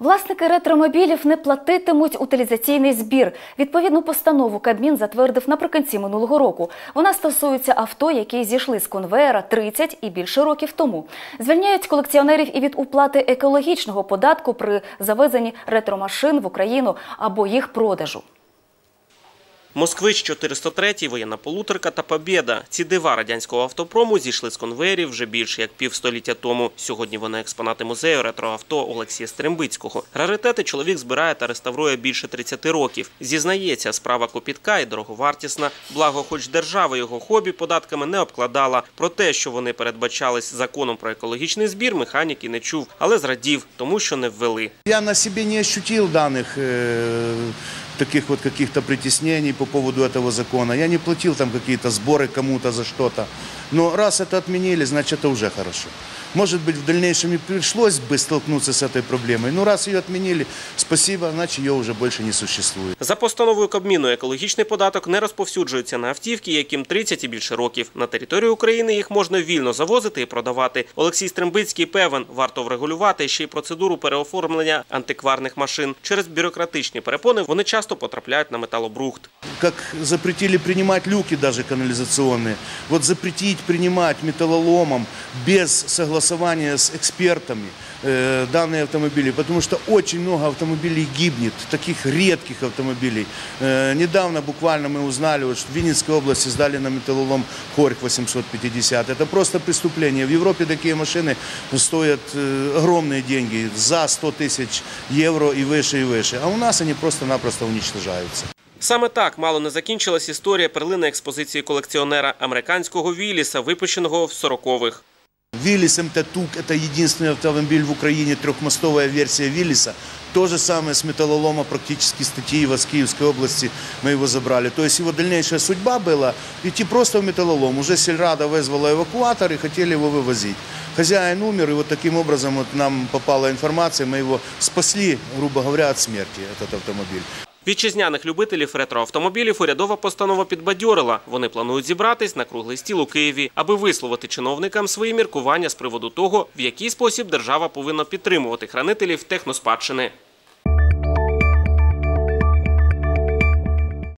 Власники ретромобілів не платитимуть утилізаційний збір. Відповідну постанову Кабмін затвердив наприкінці минулого року. Вона стосується авто, які зійшли з конвеєра 30 і більше років тому. Звільняють колекціонерів і від уплати екологічного податку при завезенні ретромашин в Україну або їх продажу. Москвич 403, воєнна полуторка та Побєда. Ці дива радянського автопрому зійшли з конвеєрів вже більше як півстоліття тому. Сьогодні вони експонати музею ретроавто Олексія Стрембицького. Раритети чоловік збирає та реставрує більше 30 років. Зізнається, справа копітка і дороговартісна. Благо, хоч держава його хобі податками не обкладала. Про те, що вони передбачались законом про екологічний збір, механік і не чув, але зрадів, тому що не ввели. Я на себе не ощутил данных э, таких вот каких-то притеснений по поводу этого закона. Я не платил там какие-то сборы кому-то за что-то. Но раз это отменили, значит это уже хорошо. Может быть, в дальнейшем и пришлось бы столкнуться с этой проблемой. Но раз ее отменили, спасибо, значит ее уже больше не существует. За постановою Кабміну екологічний податок не розповсюджується на автівки, яким 30 і більше років. На територію України їх можна вільно завозити і продавати. Олексій Стрембицький певен, варто врегулювати ще й процедуру переоформлення антикварних машин. Через бюрократичні перепони вони часто потрапляють на металобрухт. Как запретили принимать люки даже канализационные, вот запретить принимать металлоломом без согласования с экспертами э, данные автомобили, потому что очень много автомобилей гибнет, таких редких автомобилей. Э, недавно буквально мы узнали, вот, что в Винницкой области сдали на металлолом Хорьх 850. Это просто преступление. В Европе такие машины стоят э, огромные деньги, за 100 тысяч евро и выше, и выше. А у нас они просто-напросто уничтожаются. Саме так мало не закінчилась історія перлини експозиції колекціонера американського Вілліса, випущеного в 40-х. Виллис МТ Тук – это единственный автомобиль в Украине, трехмостовая версия Виллиса. То же самое с металлолома практически с Татиева, с Киевской области мы его забрали. То есть его дальнейшая судьба была идти просто в металлолом. Уже сельрада вызвала эвакуатор и хотели его вывозить. Хозяин умер, и вот таким образом вот нам попала информация, мы его спасли, грубо говоря, от смерти, этот автомобиль. Вітчизняних любителів ретроавтомобілів урядова постанова підбадьорила. Вони планують зібратись на круглий стіл у Києві, аби висловити чиновникам свої міркування з приводу того, в який спосіб держава повинна підтримувати хранителів техноспадщини.